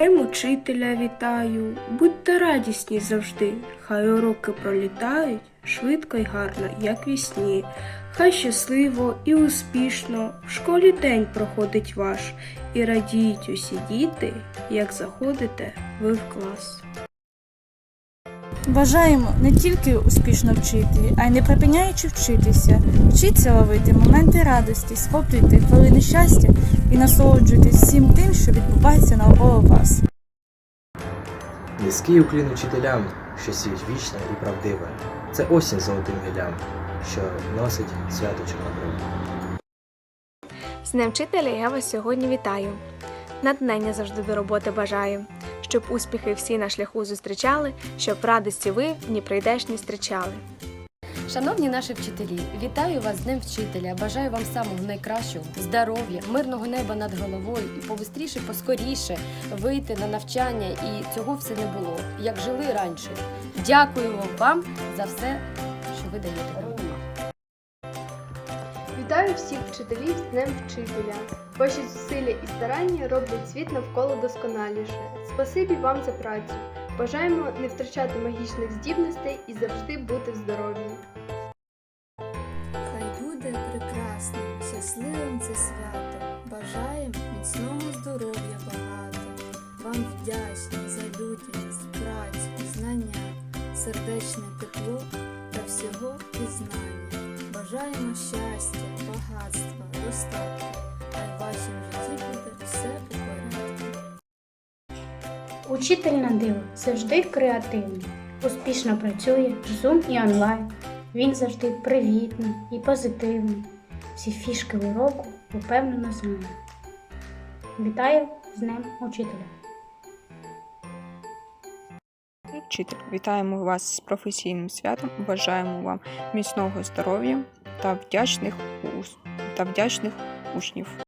Ем мучителя вітаю, будьте радісні завжди, хай уроки пролітають швидко й гарно, як вісні. Хай щасливо і успішно в школі день проходить ваш, і радіють усі діти, як заходите ви в клас. Бажаємо не тільки успішно вчити, а й не припиняючи вчитися. Вчіться ловити моменти радості, схоплюйте хвилини щастя і насолоджуйтесь всім тим, що відбувається навколо вас. Низький уклін учителям, що сіють вічне і правдиве. Це осінь золотим гілям, що носить свято чорнобриве. З Днем вчителя я вас сьогодні вітаю. Натхнення завжди до роботи бажаю, щоб успіхи всі на шляху зустрічали, щоб радості ви в дні прийдешні зустрічали. Шановні наші вчителі, вітаю вас з Днем вчителя. Бажаю вам самого найкращого, здоров'я, мирного неба над головою і побистріше, поскоріше вийти на навчання і цього все не було, як жили раніше. Дякую вам за все, що ви даєте. Вітаю всіх вчителів з Днем Вчителя. Ваші зусилля і старання роблять світ навколо досконаліше. Спасибі вам за працю. Бажаємо не втрачати магічних здібностей і завжди бути в. Хай буде прекрасним, щасливим це свято. Бажаєм міцного здоров'я багато. Вам вдячні за людяність, працю, знання, сердечне тепло та всього пізнання. Бажаємо щастя, багатства, достатку. Хай в вашім житті буде все у порядку. Учитель на диво завжди креативний, успішно працює в Zoom і онлайн. Він завжди привітний і позитивний. Всі фішки уроку упевнено знає. Вітаю з Днем Учителя! Вчитель, вітаємо вас з професійним святом. Бажаємо вам міцного здоров'я та вдячних та вдячних учнів.